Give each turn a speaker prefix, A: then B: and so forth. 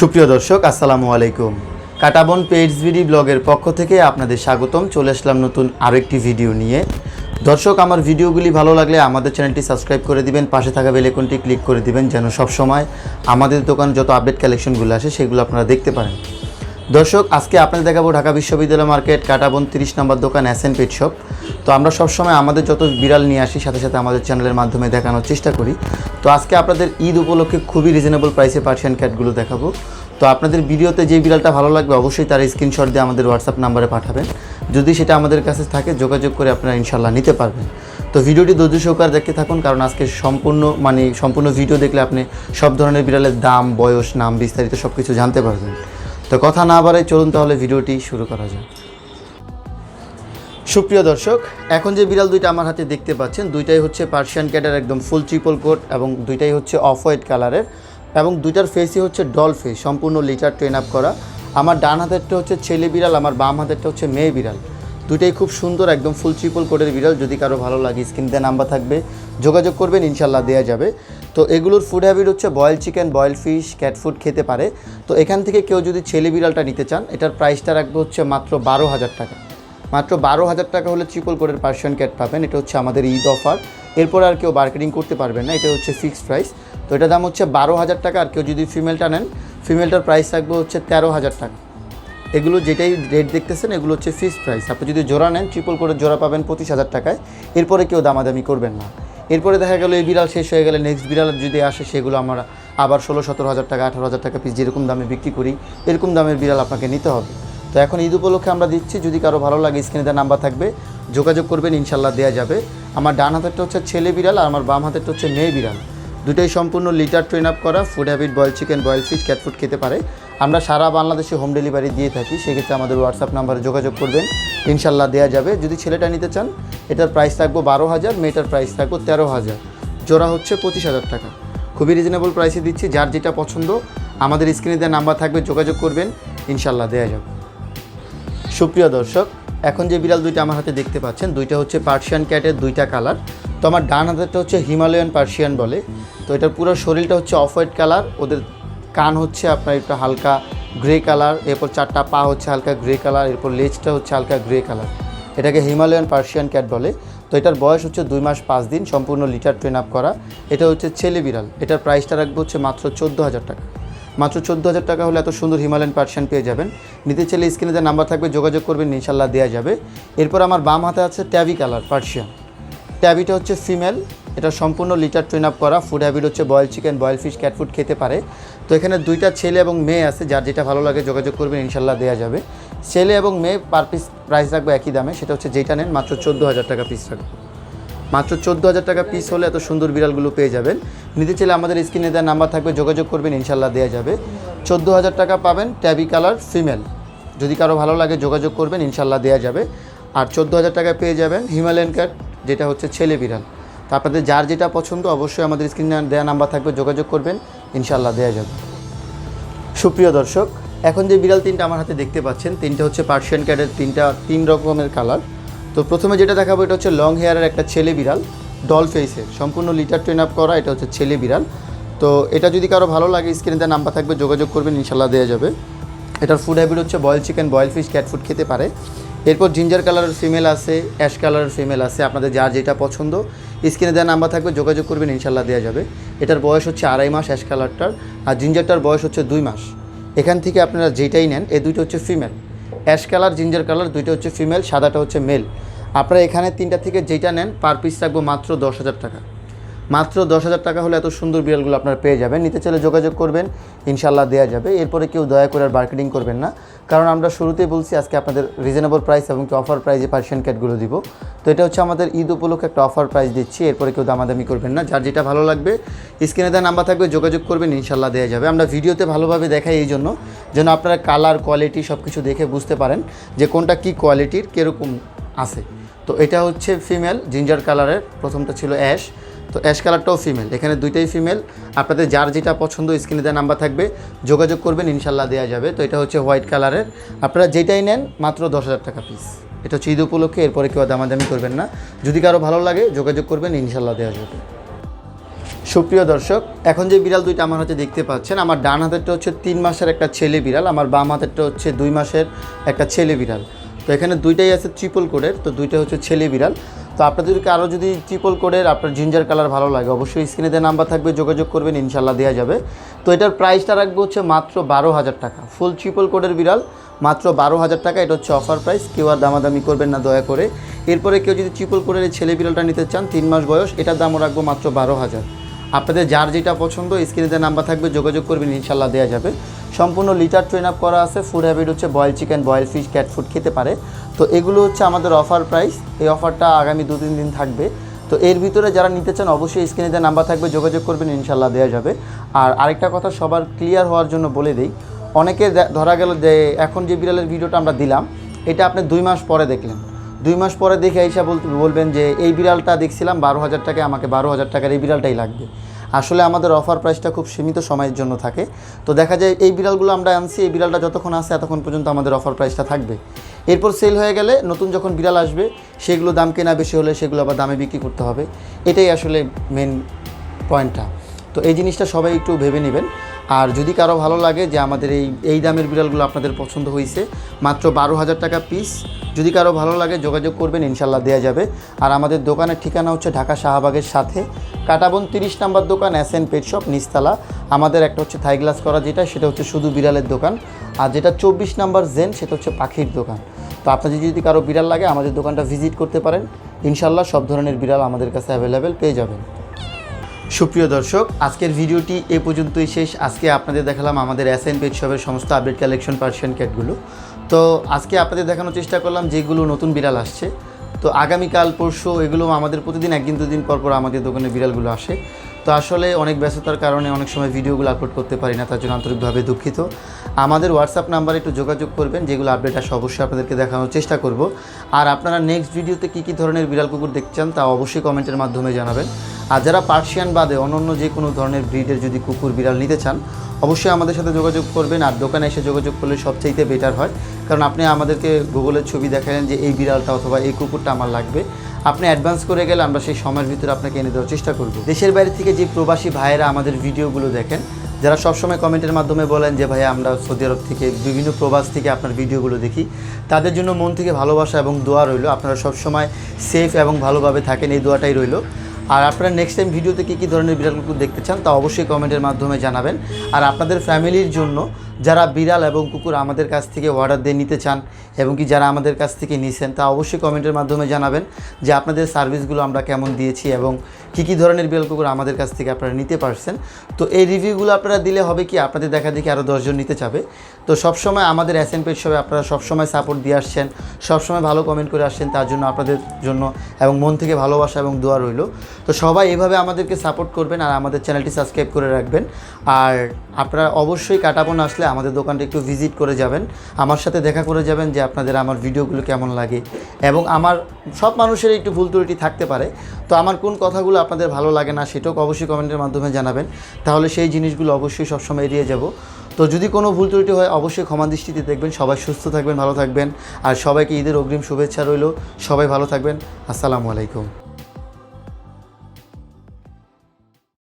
A: সুপ্রিয় দর্শক, আসসালামু আলাইকুম। কাটাবন পেইডস ব্লগের পক্ষ থেকে আপনাদের স্বাগতম। চলে আসলাম নতুন আরেকটি ভিডিও নিয়ে। দর্শক, আমার ভিডিওগুলি ভালো লাগলে আমাদের চ্যানেলটি সাবস্ক্রাইব করে দিবেন, পাশে থাকা বেলেকনটি ক্লিক করে দিবেন, যেন সবসময় আমাদের দোকান যত আপডেট কালেকশনগুলো আসে, সেগুলো আপনারা দেখতে পারেন। দর্শক, আজকে আপনাদের দেখাবো ঢাকা বিশ্ববিদ্যালয় মার্কেট কাটাবন তিরিশ নম্বর দোকান এন পেট শপ তো আমরা সবসময় আমাদের যত বিড়াল নিয়ে আসি, সাথে সাথে আমাদের চ্যানেলের মাধ্যমে দেখানোর চেষ্টা করি। তো আজকে আপনাদের ঈদ উপলক্ষে খুবই রিজনেবল প্রাইসে পার্সিয়ান ক্যাটগুলো দেখাবো। তো আপনাদের ভিডিওতে যে বিড়ালটা ভালো লাগবে, অবশ্যই তার স্ক্রিনশট দিয়ে আমাদের হোয়াটসঅ্যাপ নাম্বারে পাঠাবেন। যদি সেটা আমাদের কাছে থাকে, যোগাযোগ করে আপনারা ইনশাল্লাহ নিতে পারবেন। তো ভিডিওটি ধৈর্য সহকারে দেখতে থাকুন, কারণ আজকে সম্পূর্ণ মানে সম্পূর্ণ ভিডিও দেখলে আপনি সব ধরনের বিড়ালের দাম, বয়স, নাম বিস্তারিত সব কিছু জানতে পারবেন। তো কথা না বাড়াই চলুন তাহলে ভিডিওটি শুরু করা যাক। সুপ্রিয় দর্শক, এখন যে বিড়াল দুইটা আমার হাতে দেখতে পাচ্ছেন, দুইটাই হচ্ছে পার্সিয়ান ক্যাটের একদম ফুল ট্রিপল কোট এবং দুইটাই হচ্ছে অফ হোয়াইট কালারের এবং দুইটার ফেসই হচ্ছে ডল ফেস সম্পূর্ণ লিটার ট্রেন আপ করা। আমার ডান হাতেরটা হচ্ছে ছেলে বিড়াল, আমার বাম হাতেরটা হচ্ছে মেয়ে বিড়াল। দুইটাই খুব সুন্দর, একদম ফুল ট্রিপল কোডের বিড়াল। যদি কারও ভালো লাগে স্ক্রিন দিয়ে নাম্বার থাকবে, যোগাযোগ করবেন, ইনশাল্লাহ দেওয়া যাবে। তো এগুলোর ফুড হ্যাবিট হচ্ছে boil chicken boil fish cat food খেতে পারে। তো এখান থেকে কেউ যদি ছেলে বিড়ালটা নিতে চান, এটার প্রাইসটা রাখবে হচ্ছে মাত্র বারো হাজার টাকা। মাত্র বারো হাজার টাকা হলে ট্রিপল কোডের পার্সিয়ান ক্যাট পাবেন। এটা হচ্ছে আমাদের ঈদ অফার এরপর আর কেউ মার্কেটিং করতে পারবেন না, এটা হচ্ছে ফিক্সড প্রাইস তো এটার দাম হচ্ছে বারো হাজার টাকা। আর কেউ যদি ফিমেলটা নেন ফিমেলটার প্রাইস থাকবে হচ্ছে তেরো হাজার টাকা। এগুলো যেটাই রেট দেখতেছেন, এগুলো হচ্ছে ফিক্সড প্রাইস আপনি যদি জোড়া নেন ট্রিপল করে জোড়া পাবেন পঁচিশ হাজার টাকায়। এরপরে কেউ দামাদামি করবেন না। এরপরে দেখা গেলো এই বিড়াল শেষ হয়ে গেলে নেক্সট বিড়াল যদি আসে, সেগুলো আমরা আবার ষোলো, সতেরো হাজার টাকা, আঠারো হাজার টাকা পিস যেরকম দামে বিক্রি করি, এরকম দামের বিড়াল আপনাকে নিতে হবে। তো এখন ঈদ উপলক্ষে আমরা দিচ্ছি, যদি কারও ভালো লাগে, স্ক্রিনে দেওয়া নাম্বার থাকবে, যোগাযোগ করবেন, ইনশাল্লাহ দেওয়া যাবে। আমার ডান হাতেরটা হচ্ছে ছেলে বিড়াল আর আমার বাম হাতেরটা হচ্ছে মেয়ে বিড়াল। দুটোই সম্পূর্ণ লিটার ট্রেন আপ করা food habit boil chicken boil fish cat food খেতে পারে। আমরা সারা বাংলাদেশে হোম ডেলিভারি দিয়ে থাকি, সেক্ষেত্রে আমাদের হোয়াটসঅ্যাপ নাম্বারে যোগাযোগ করবেন। ইনশাল্লাহ দেওয়া যাবে। যদি ছেলেটা নিতে চান, এটার প্রাইস থাকব বারো হাজার, মেয়েটার প্রাইস থাকব তেরো হাজার। জোড়া হচ্ছে পঁচিশ হাজার টাকা। খুবই রিজনেবল প্রাইসে দিচ্ছি, যার যেটা পছন্দ, আমাদের স্ক্রিনে দেওয়া নাম্বার থাকবে, যোগাযোগ করবেন। ইনশাল্লাহ দেওয়া যাবে। সুপ্রিয় দর্শক, এখন যে বিড়াল দুইটা আমার হাতে দেখতে পাচ্ছেন, দুইটা হচ্ছে পার্সিয়ান ক্যাটের দুইটা কালার তো আমার ডান হাতেরটা হচ্ছে হিমালয়ান পার্সিয়ান বলে। তো এটার পুরো শরীরটা হচ্ছে অফ হোয়াইট কালার, ওদের কান হচ্ছে আপনার একটু হালকা গ্রে কালার, এরপর চারটা পা হচ্ছে হালকা গ্রে কালার, এরপর লেজটা হচ্ছে হালকা গ্রে কালার। এটাকে হিমালয়ান পার্সিয়ান ক্যাট বলে। তো এটার বয়স হচ্ছে দুই মাস পাঁচ দিন, সম্পূর্ণ লিটার ট্রেন আপ করা। এটা হচ্ছে ছেলে বিড়াল। এটার প্রাইসটা রাখব হচ্ছে মাত্র চোদ্দ হাজার টাকা। মাত্র চোদ্দ হাজার টাকা হলে এত সুন্দর হিমালয়ান পার্সিয়ান পেয়ে যাবেন। নিতে চাইলে স্ক্রিনে যে নাম্বার থাকবে, যোগাযোগ করবেন, ইনশাল্লাহ দেওয়া যাবে। এরপর আমার বাম হাতে আছে ট্যাবি কালার, পার্সিয়ান। ট্যাবিটা হচ্ছে ফিমেল, এটা সম্পূর্ণ লিটার ট্রেন আপ করা, ফুড হ্যাবিট হচ্ছে boil chicken, boil fish, cat food খেতে পারে। তো এখানে দুইটা ছেলে এবং মেয়ে আছে, যার যেটা ভালো লাগে যোগাযোগ করবেন, ইনশাল্লাহ দেওয়া যাবে। ছেলে এবং মেয়ে পার পিস প্রাইস রাখবে একই দামে, সেটা হচ্ছে যেটা নেন, মাত্র চোদ্দ হাজার টাকা পিস রাখবে। মাত্র চোদ্দ হাজার টাকা পিস হলে এত সুন্দর বিড়ালগুলো পেয়ে যাবেন। নিতে চাইলে আমাদের স্ক্রিনে দেওয়া নাম্বার থাকবে, যোগাযোগ করবেন, ইনশাল্লাহ দেওয়া যাবে। চোদ্দ হাজার টাকা পাবেন ট্যাবি কালার ফিমেল। যদি কারও ভালো লাগে যোগাযোগ করবেন, ইনশাল্লাহ দেওয়া যাবে। আর চোদ্দ হাজার টাকা পেয়ে যাবেন হিমালয়ান ক্যাট, যেটা হচ্ছে ছেলে বিড়াল। তো আপনাদের যার যেটা পছন্দ অবশ্যই আমাদের স্ক্রিনে দেওয়া নাম্বার থাকবে, যোগাযোগ করবেন ইনশাল্লাহ দেওয়া যাবে। সুপ্রিয় দর্শক, এখন যে বিড়াল তিনটা আমার হাতে দেখতে পাচ্ছেন, তিনটা হচ্ছে পার্সিয়ান ক্যাটের তিনটা তিন রকমের কালার। তো প্রথমে যেটা দেখাবো, এটা হচ্ছে লং হেয়ারের একটা ছেলে বিড়াল, ডল ফেসের সম্পূর্ণ লিটার ট্রেন আপ করা, এটা হচ্ছে ছেলে বিড়াল। তো এটা যদি কারও ভালো লাগে, স্ক্রিনে দেওয়া নাম্বার থাকবে, যোগাযোগ করবেন ইনশাল্লাহ দেওয়া যাবে। এটার ফুড হ্যাবিট হচ্ছে boil chicken boil fish cat food খেতে পারে। এরপর জিঞ্জার কালারের ফিমেল আছে অ্যাশ কালারের ফিমেল আছে, আপনাদের যার যেটা পছন্দ। স্ক্রিনে দেওয়া নাম্বার থাকবে, যোগাযোগ করবেন ইনশাল্লাহ দেওয়া যাবে। এটার বয়স হচ্ছে আড়াই মাস অ্যাশ কালারটার আর জিঞ্জারটার বয়স হচ্ছে দুই মাস। এখান থেকে আপনারা যেটাই নেন এই দুইটা হচ্ছে female ash colour ginger colour দুইটা হচ্ছে ফিমেল সাদাটা হচ্ছে মেল আপনারা এখানে তিনটা থেকে যেটা নেন পার পিস রাখব মাত্র দশ হাজার টাকা। মাত্র দশ হাজার টাকা হলে এত সুন্দর বিড়ালগুলো আপনারা পেয়ে যাবেন। নিতে চাইলে যোগাযোগ করবেন ইনশাল্লাহ দেওয়া যাবে। এরপরে কেউ দয়া করে আর মার্কেটিং করবেন না। কারণ আমরা শুরুতেই বলছি আজকে আপনাদের রিজনেবল প্রাইস এবং কি অফার প্রাইসে পার্সিয়ান ক্যাটগুলো দিব। তো এটা হচ্ছে আমাদের ঈদ উপলক্ষে একটা অফার প্রাইস দিচ্ছি। এরপরে কেউ দামাদামি করবেন না। যার যেটা ভালো লাগবে স্ক্রিনে দেওয়া নাম্বার থাকবে, যোগাযোগ করবেন ইনশাল্লাহ দেওয়া যাবে। আমরা ভিডিওতে ভালোভাবে দেখাই এই জন্য, যেন আপনারা কালার কোয়ালিটি সব কিছু দেখে বুঝতে পারেন যে কোনটা কী কোয়ালিটির কীরকম আছে। তো এটা হচ্ছে ফিমেল জিঞ্জার কালারের প্রথমটা ছিল অ্যাশ তো অ্যাশ কালারটাও ফিমেল। এখানে দুইটাই ফিমেল। আপনাদের যার যেটা পছন্দ, স্ক্রিনে দেওয়া নাম্বার থাকবে। যোগাযোগ করবেন, ইনশাল্লাহ দেওয়া যাবে। তো এটা হচ্ছে হোয়াইট কালারের। আপনারা যেটাই নেন, মাত্র দশ হাজার টাকা পিস এটা হচ্ছে ঈদ উপলক্ষে, এরপরে কেউ দামাদামি করবেন না। যদি কারও ভালো লাগে, যোগাযোগ করবেন, ইনশাল্লাহ দেওয়া যাবে। সুপ্রিয় দর্শক, এখন যে বিড়াল দুইটা আমার হাতে দেখতে পাচ্ছেন, আমার ডান হাতেরটা হচ্ছে তিন মাসের একটা ছেলে বিড়াল, আমার বাম হাতেরটা হচ্ছে দুই মাসের একটা ছেলে বিড়াল। তো এখানে দুইটাই আছে ট্রিপল কোডের তো দুইটা হচ্ছে ছেলে বিড়াল। তো আপনাদেরকে আরও যদি ট্রিপল কোডের আপনার জিঞ্জার কালার ভালো লাগে, অবশ্যই স্ক্রিনে দেওয়া নাম্বার থাকবে, যোগাযোগ করবেন ইনশাল্লাহ দেওয়া যাবে। তো এটার প্রাইসটা রাখব হচ্ছে মাত্র বারো হাজার টাকা। ফুল ট্রিপল কোডের বিড়াল, মাত্র বারো হাজার টাকা, এটা হচ্ছে অফার প্রাইস কেউ আর দামাদামি করবেন না, দয়া করে। এরপরে কেউ যদি ট্রিপল কোডের ছেলে বিড়ালটা নিতে চান, তিন মাস বয়স, এটার দামও রাখব মাত্র বারো হাজার। আপনাদের যার যেটা পছন্দ স্ক্রিনে নাম্বার থাকবে, যোগাযোগ করবেন ইনশাল্লাহ দেওয়া যাবে। সম্পূর্ণ লিটার ট্রেন আপ করা আছে। ফুড হ্যাবিট হচ্ছে boil chicken boil fish cat food খেতে পারে। তো এগুলো হচ্ছে আমাদের অফার প্রাইস এই অফারটা আগামী দু তিন দিন থাকবে। তো এর ভিতরে যারা নিতে চান, অবশ্যই স্ক্রিনে যে নাম্বার থাকবে, যোগাযোগ করবেন ইনশাল্লাহ দেওয়া যাবে। আর আরেকটা কথা সবার ক্লিয়ার হওয়ার জন্য বলে দিই, অনেকে ধরা গেল যে এখন যে বিড়ালের ভিডিওটা আমরা দিলাম, এটা আপনি দুই মাস পরে দেখলেন। দুই মাস পরে দেখে এসে বলতে বলবেন যে, এই বিড়ালটা দেখছিলাম, বারো হাজার টাকায় আমাকে বারো হাজার টাকার এই বিড়ালটাই লাগবে। আসলে আমাদের অফার প্রাইসটা খুব সীমিত সময়ের জন্য থাকে। তো দেখা যায় এই বিড়ালগুলো আমরা আনছি, এই বিড়ালটা যতক্ষণ আসে এতক্ষণ পর্যন্ত আমাদের অফার প্রাইসটা থাকবে। এরপর সেল হয়ে গেলে নতুন যখন বিড়াল আসবে, সেগুলো দাম কেনা বেশি হলে সেগুলো আবার দামে বিক্রি করতে হবে। এটাই আসলে মেন পয়েন্টটা তো এই জিনিসটা সবাই একটু ভেবে নেবেন। আর যদি কারও ভালো লাগে যে আমাদের এই এই দামের বিড়ালগুলো আপনাদের পছন্দ হয়েছে মাত্র বারো হাজার টাকা পিস যদি কারও ভালো লাগে যোগাযোগ করবেন, ইনশাল্লাহ দেওয়া যাবে। আর আমাদের দোকানের ঠিকানা হচ্ছে ঢাকা শাহবাগের সাথে কাটাবন তিরিশ নাম্বার দোকান এস এন পেট শপ নিস্তালা আমাদের একটা হচ্ছে থাই গ্লাস করা, যেটা সেটা হচ্ছে শুধু বিড়ালের দোকান। আর যেটা চব্বিশ নাম্বার জেন সেটা হচ্ছে পাখির দোকান। তো আপনাদের যদি কারও বিড়াল লাগে, আমাদের দোকানটা ভিজিট করতে পারেন। ইনশাল্লাহ সব ধরনের বিড়াল আমাদের কাছে অ্যাভেলেবেল পেয়ে যাবেন। সুপ্রিয় দর্শক, আজকের ভিডিওটি এ পর্যন্তই শেষ। আজকে আপনাদের দেখালাম আমাদের এস এন পেট শপের সমস্ত আপডেট কালেকশন পার্সিয়ান ক্যাটগুলো তো আজকে আপনাদের দেখানোর চেষ্টা করলাম যেগুলো নতুন বিড়াল আসছে। তো আগামীকাল, পরশু এগুলো আমাদের প্রতিদিন একদিন দুদিন পর পর আমাদের দোকানে বিড়ালগুলো আসে। তো আসলে অনেক ব্যস্ততার কারণে অনেক সময় ভিডিওগুলো আপলোড করতে পারি না, তার জন্য আন্তরিকভাবে দুঃখিত। আমাদের হোয়াটসঅ্যাপ নাম্বারে একটু যোগাযোগ করবেন, যেগুলো আপডেট আসে অবশ্যই আপনাদেরকে দেখানোর চেষ্টা করব। আর আপনারা নেক্সট ভিডিওতে কী কী ধরনের বিড়াল কুকুর দেখতে চান, তা অবশ্যই কমেন্টের মাধ্যমে জানাবেন। আর যারা পার্সিয়ান বাদে অন্যান্য যে কোনো ধরনের ব্রিডের যদি কুকুর, বিড়াল নিতে চান অবশ্যই আমাদের সাথে যোগাযোগ করবেন আর দোকানে এসে যোগাযোগ করলে সবচাইতে বেটার হয়। কারণ আপনি আমাদেরকে গুগলের ছবি দেখালেন যে এই বিড়ালটা অথবা এই কুকুরটা আমার লাগবে। আপনি অ্যাডভান্স করে গেলে আমরা সেই সময়ের ভিতরে আপনাকে এনে দেওয়ার চেষ্টা করব। দেশের বাইরে থেকে যে প্রবাসী ভাইয়েরা আমাদের ভিডিওগুলো দেখেন, যারা সবসময় কমেন্টের মাধ্যমে বলেন যে ভাই আমরা সৌদি আরব থেকে বিভিন্ন প্রবাস থেকে আপনার ভিডিওগুলো দেখি। তাদের জন্য মন থেকে ভালোবাসা এবং দোয়া রইল। আপনারা সবসময় সেফ এবং ভালোভাবে থাকেন, এই দোয়াটাই রইল। আর আপনারা নেক্সট টাইম ভিডিওতে কী কী ধরনের বিড়াল কুকুর দেখতে চান তা অবশ্যই কমেন্টের মাধ্যমে জানাবেন। আর আপনাদের ফ্যামিলির জন্য যারা বিড়াল এবং কুকুর আমাদের কাছ থেকে অর্ডার দিয়ে নিতে চান এবং কি যারা আমাদের কাছ থেকে নিছেন, তা অবশ্যই কমেন্টের মাধ্যমে জানাবেন যে আপনাদের সার্ভিসগুলো আমরা কেমন দিয়েছি এবং কী কী ধরনের বিড়াল কুকুর আমাদের কাছ থেকে আপনারা নিতে পারছেন। তো এই রিভিউগুলো আপনারা দিলে হবে কি, আপনাদের দেখা দেখি আরও দশজন নিতে চাবে। তো সবসময় আমাদের এন পেজ সবে আপনারা সবসময় সাপোর্ট দিয়ে আসছেন, সবসময় ভালো কমেন্ট করে আসছেন, তার জন্য আপনাদের জন্য এবং মন থেকে ভালোবাসা এবং দোয়া রইল। তো সবাই এভাবে আমাদেরকে সাপোর্ট করবেন আর আমাদের চ্যানেলটি সাবস্ক্রাইব করে রাখবেন। আর আপনারা অবশ্যই কাটাপন আসলে আমাদের দোকানটা একটু ভিজিট করে যাবেন। আমার সাথে দেখা করে যাবেন যে আপনাদের আমার ভিডিওগুলো কেমন লাগে এবং আমার সব মানুষের একটু ভুল ত্রুটি থাকতে পারে। তো আমার কোন কথাগুলো আপনাদের ভালো লাগে না সেটাও অবশ্যই কমেন্টের মাধ্যমে জানাবেন। তাহলে সেই জিনিসগুলো অবশ্যই সবসময় এড়িয়ে যাব। তো যদি কোনো ভুল ত্রুটি হয় অবশ্যই ক্ষমা দৃষ্টিতে দেখবেন। সবাই সুস্থ থাকবেন, ভালো থাকবেন। আর সবাইকে ঈদের অগ্রিম শুভেচ্ছা রইল। সবাই ভালো থাকবেন। আসসালামু আলাইকুম।